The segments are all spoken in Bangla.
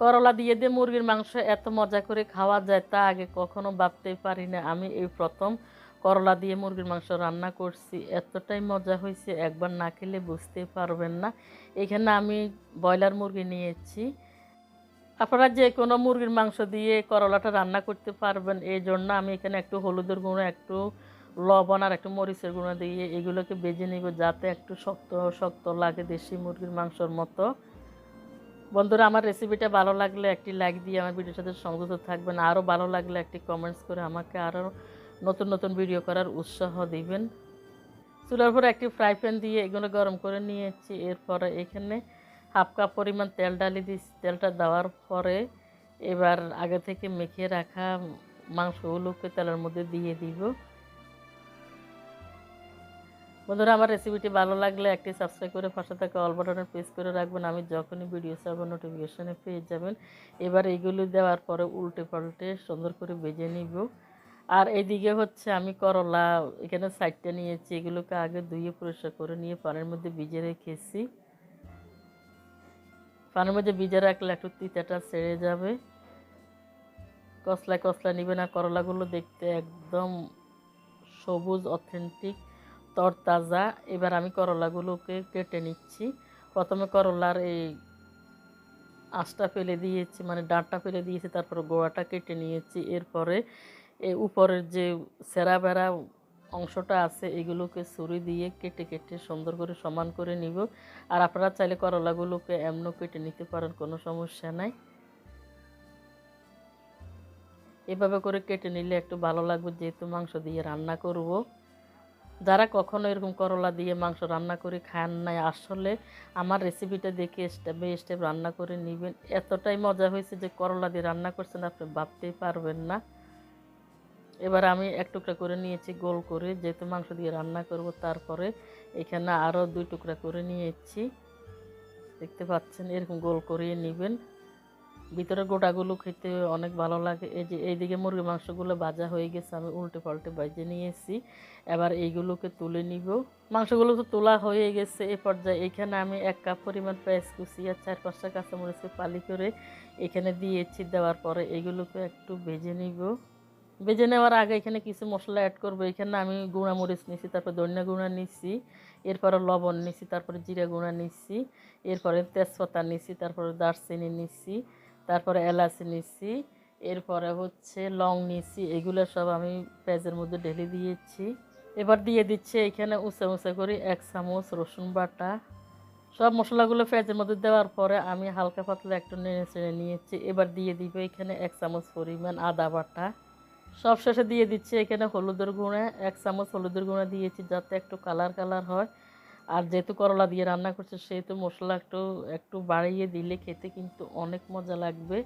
করলা দিয়ে দিয়ে মুরগির মাংস এত মজা করে খাওয়া যায় তা আগে কখনো ভাবতেই পারি না। আমি এই প্রথম করলা দিয়ে মুরগির মাংস রান্না করছি। এতটাই মজা হয়েছে, একবার না খেলে বুঝতে পারবেন না। এখানে আমি ব্রয়লার মুরগি নিয়েছি। আপনারা যে কোনো মুরগির মাংস দিয়ে করলাটা রান্না করতে পারবেন। এই জন্য আমি এখানে একটু হলুদের গুঁড়ো, একটু লবণ আর একটু মরিচের গুঁড়ো দিয়ে এগুলোকে বেজে নিব যাতে একটু শক্ত শক্ত লাগে দেশি মুরগির মাংসর মতো। বন্ধুরা, আমার রেসিপিটা ভালো লাগলে একটি লাইক দিয়ে আমার ভিডিওর সাথে সংযুক্ত থাকবেন। আরও ভালো লাগলে একটি কমেন্টস করে আমাকে আরও নতুন নতুন ভিডিও করার উৎসাহ দিবেন। চুলার উপরে একটি ফ্রাই প্যান দিয়ে এগুলো গরম করে নিয়েছি। এরপরে এখানে হাফ কাপ পরিমাণ তেল ডালি দিচ্ছি তেলটা দেওয়ার পরে এবার আগে থেকে মেখে রাখা মাংসগুলোকে তেলের মধ্যে দিয়ে দিব। বন্ধুরা, আমার রেসিপিটি ভালো লাগলে একটি সাবস্ক্রাইব করে পাশে থাকা অল বাটনে প্রেস করে রাখবেন। আমি যখনই ভিডিও ছাড়ব নোটিফিকেশানে পেয়ে যাবেন। এবার এইগুলো দেওয়ার পরে উল্টে পাল্টে সুন্দর করে ভেজে নিব। আর এইদিকে হচ্ছে আমি করলা, এখানে সাইডটা নিয়েছি। এগুলোকে আগে ধুয়ে পরিষ্কার করে নিয়ে পানির মধ্যে ভিজে রেখেছি। পানির মধ্যে ভিজে রাখলে একটু তিতাটা সেরে যাবে। কসলা কসলা নিবে না করলাগুলো দেখতে একদম সবুজ অথেন্টিক তরতাজা। এবার আমি করলাগুলোকে কেটে নিচ্ছি। প্রথমে করলার এই আঁশটা ফেলে দিয়েছি মানে ডাঁটটা ফেলে দিয়েছি, তারপর গোড়াটা কেটে নিয়েছি। এরপরে উপরের যে সেরা বেড়া অংশটা আছে, এগুলোকে ছুরি দিয়ে কেটে কেটে সুন্দর করে সমান করে নিব। আর আপনারা চাইলে করলাগুলোকে এমনও কেটে নিতে পারেন, কোনো সমস্যা নাই। এভাবে করে কেটে নিলে একটু ভালো লাগবে, যেহেতু মাংস দিয়ে রান্না করব। যারা কখনো এরকম করলা দিয়ে মাংস রান্না করে খান নাই, আসলে আমার রেসিপিটা দেখে স্টেপ বাই স্টেপ রান্না করে নেবেন। এতটাই মজা হয়েছে যে করলা দিয়ে রান্না করছেন আপনি ভাবতেই পারবেন না। এবার আমি এক টুকরা করে নিয়েছি, গোল করে যেহেতু মাংস দিয়ে রান্না করব, তারপরে এখানে আরও দুই টুকরা করে নিয়েছি। দেখতে পাচ্ছেন এরকম গোল করিয়ে নেবেন। ভিতরে গোটাগুলো খেতে অনেক ভালো লাগে। এই যে এইদিকে মুরগি মাংসগুলো ভাজা হয়ে গেছে, আমি উল্টে পাল্টে বাজে নিয়েছি এবার এইগুলোকে তুলে নিব। মাংসগুলো তো তোলা হয়ে গেছে এ পর্যায়ে। এখানে আমি এক কাপ পরিমাণ পেঁয়াজ কুচি আর চার পাঁচটা কাঁচামরিচকে পালি করে এখানে দিয়েছি। দেওয়ার পরে এগুলোকে একটু ভেজে নিব। ভেজে নেওয়ার আগে এখানে কিছু মশলা অ্যাড করব। এখানে আমি গুঁড়া মরিচ নিছি, তারপর ধনিয়া গুঁড়া নিছি, এরপরে লবণ নিছি, তারপরে জিরা গুঁড়া নিছি, এরপরে তেজপাতা নিছি, তারপরে দারচিনি নিছি। তারপরে এলাচি নিচ্ছি, এরপরে হচ্ছে লং নিছি এগুলো সব আমি পেঁয়াজের মধ্যে ঢেলে দিয়েছি। এবার দিয়ে দিচ্ছে এখানে উঁচা উঁচা করে এক চামচ রসুন বাটা। সব মশলাগুলো পেঁয়াজের মধ্যে দেওয়ার পরে আমি হালকা পাতলা একটু নেড়ে চেড়ে নিয়েছি। এবার দিয়ে দিব এখানে এক চামচ পরিমাণ আদা বাটা। সব শেষে দিয়ে দিচ্ছি এখানে হলুদের গুঁড়া। এক চামচ হলুদের গুঁড়া দিয়েছি যাতে একটু কালার কালার হয়। আর যেহেতু করলা দিয়ে রান্না করছে, সেহেতু মশলা একটু একটু বাড়িয়ে দিলে খেতে কিন্তু অনেক মজা লাগবে।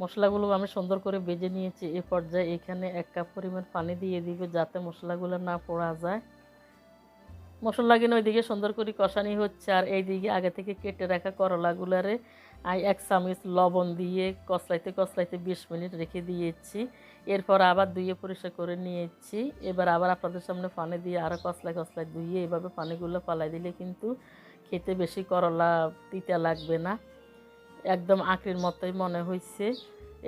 মশলাগুলো আমি সুন্দর করে বেজে নিয়েছি এ পর্যায়ে। এখানে এক কাপ পরিমাণ পানি দিয়ে দিবে যাতে মশলাগুলো না পড়া যায়। মশলা কিনে ওইদিকে সুন্দর করে কষানি হচ্ছে আর এইদিকে আগে থেকে কেটে রাখা করলাগুলারে আমি এক চামচ লবণ দিয়ে কষলাইতে কষলাইতে বিশ মিনিট রেখে দিয়েছি। এরপর আবার ধুয়ে পরিষ্কার করে নিয়েছি। এবার আবার আপনাদের সামনে পানি দিয়ে আরও কষলাই কষলাই ধুয়ে এভাবে পানিগুলো পালাই দিলে কিন্তু খেতে বেশি করলা তিতা লাগবে না। একদম আঁকড়ির মতোই মনে হয়েছে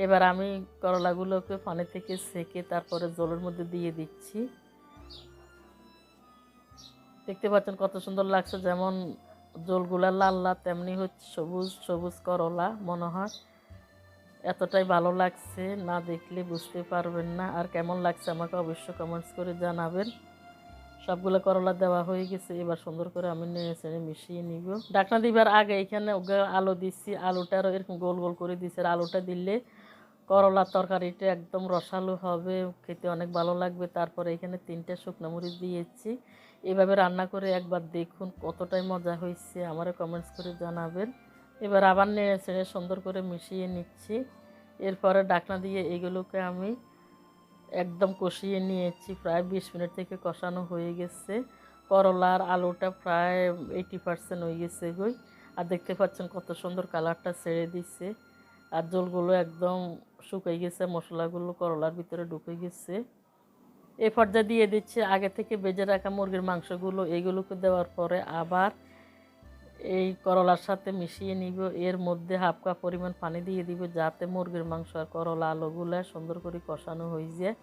এবার আমি করলাগুলোকে পানি থেকে সেকে তারপরে জলের মধ্যে দিয়ে দিচ্ছি। দেখতে পাচ্ছেন কত সুন্দর লাগছে। যেমন জলগুলা লাল লাল, তেমনি হচ্ছে সবুজ সবুজ করলা মনে হয় এতটাই ভালো লাগছে, না দেখলে বুঝতে পারবেন না। আর কেমন লাগছে আমাকে অবশ্যই কমেন্টস করে জানাবেন। সবগুলো করলা দেওয়া হয়ে গেছে, এবার সুন্দর করে আমি নেড়ে মিশিয়ে নিব। ডাকনা দিবার আগে এখানে আলু দিচ্ছি। আলুটারও এরকম গোল গোল করে দিচ্ছে আর আলুটা দিলে করলার তরকারিটা একদম রসালো হবে, খেতে অনেক ভালো লাগবে। তারপরে এখানে তিনটে শুকনো মরিচ দিয়েছি। এভাবে রান্না করে একবার দেখুন কতটাই মজা হয়েছে, আমারও কমেন্টস করে জানাবেন। এবার আবার নেড়ে ছেড়ে সুন্দর করে মিশিয়ে নিচ্ছি। এরপরে ডাকনা দিয়ে এগুলোকে আমি একদম কষিয়ে নিয়েছি, প্রায় বিশ মিনিট থেকে কষানো হয়ে গেছে। করলার আলুটা প্রায় এইটি পার্সেন্ট হয়ে গেছে গই। আর দেখতে পাচ্ছেন কত সুন্দর কালারটা ছেড়ে দিচ্ছে আর জলগুলো একদম শুকিয়ে গেছে, মশলাগুলো করলার ভিতরে ঢুকে গেছে। এই পর্যায়ে দিয়ে দিচ্ছে, আগে থেকে বেজে রাখা মুরগির মাংসগুলো এইগুলোকে দেওয়ার পরে আবার এই করলার সাথে মিশিয়ে নিব। এর মধ্যে হাফ কাপ পরিমাণ পানি দিয়ে দিব, যাতে মুরগির মাংস আর করলা আলুগুলা সুন্দর করে কষানো হয়ে যায়।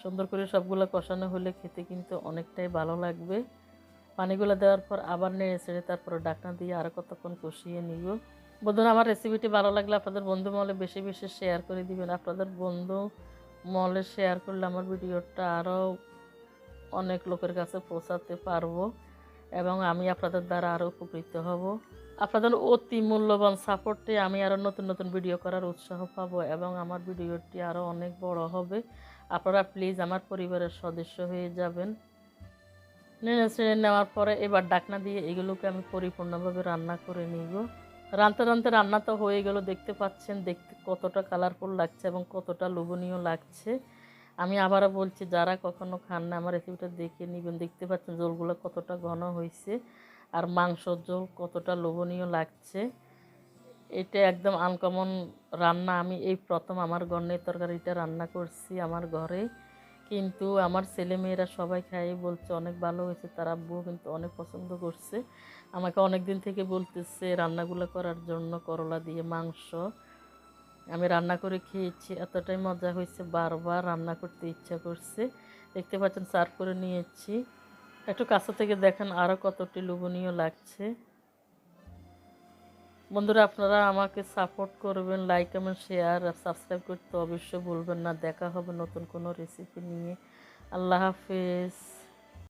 সুন্দর করে সবগুলো কষানো হলে খেতে কিন্তু অনেকটাই ভালো লাগবে। পানিগুলো দেওয়ার পর আবার নেড়ে ছেড়ে তারপরে ডাকনা দিয়ে আরও কতক্ষণ কষিয়ে নিব। বন্ধুরা, আমার রেসিপিটি ভালো লাগলে আপনাদের বন্ধু মহলে বেশি বেশি শেয়ার করে দিবেন। আপনাদের বন্ধু মহলে শেয়ার করলে আমার ভিডিওটা আরও অনেক লোকের কাছে পৌঁছাতে পারব এবং আমি আপনাদের দ্বারা আরও উপকৃত হব। আপনাদের অতি মূল্যবান সাপোর্টে আমি আরও নতুন নতুন ভিডিও করার উৎসাহ পাবো এবং আমার ভিডিওটি আরও অনেক বড় হবে। আপনারা প্লিজ আমার পরিবারের সদস্য হয়ে যাবেন। ছেড়ে নেওয়ার পরে এবার ডাকনা দিয়ে এগুলোকে আমি পরিপূর্ণভাবে রান্না করে নিব। রানতে রানতে রান্না তো হয়ে গেল, দেখতে পাচ্ছেন দেখতে কতটা কালারফুল লাগছে এবং কতটা লোভনীয় লাগছে। আমি আবারও বলছি, যারা কখনো খান না, আমার রেসিপিটা দেখে নেবেন, দেখতে পাচ্ছেন জলগুলো কতটা ঘন হয়েছে আর মাংসর জল কতটা লোভনীয় লাগছে। এটা একদম আনকমন রান্না, আমি এই প্রথম আমার গন্নের তরকারিটা রান্না করছি আমার ঘরে। কিন্তু আমার ছেলেমেয়েরা সবাই খাই বলছে, অনেক ভালো হয়েছে, তার আব্বুও কিন্তু অনেক পছন্দ করছে। আমাকে অনেক দিন থেকে বলতেছে, রান্নাগুলো করার জন্য করলা দিয়ে মাংস। আমি রান্না করে খেয়েছি, এতটাই মজা হয়েছে, বারবার রান্না করতে ইচ্ছা করছে। দেখতে পাচ্ছেন, সার্ভ করে নিয়েছি। একটু কাছে থেকে দেখেন আরও কতটি লোভনীয় লাগছে। বন্ধুরা, আপনারা আমাকে সাপোর্ট করবেন লাইক কমেন্ট শেয়ার আর সাবস্ক্রাইব করতে অবশ্যই ভুলবেন না। দেখা হবে নতুন কোনো রেসিপি নিয়ে। আল্লাহ হাফেজ।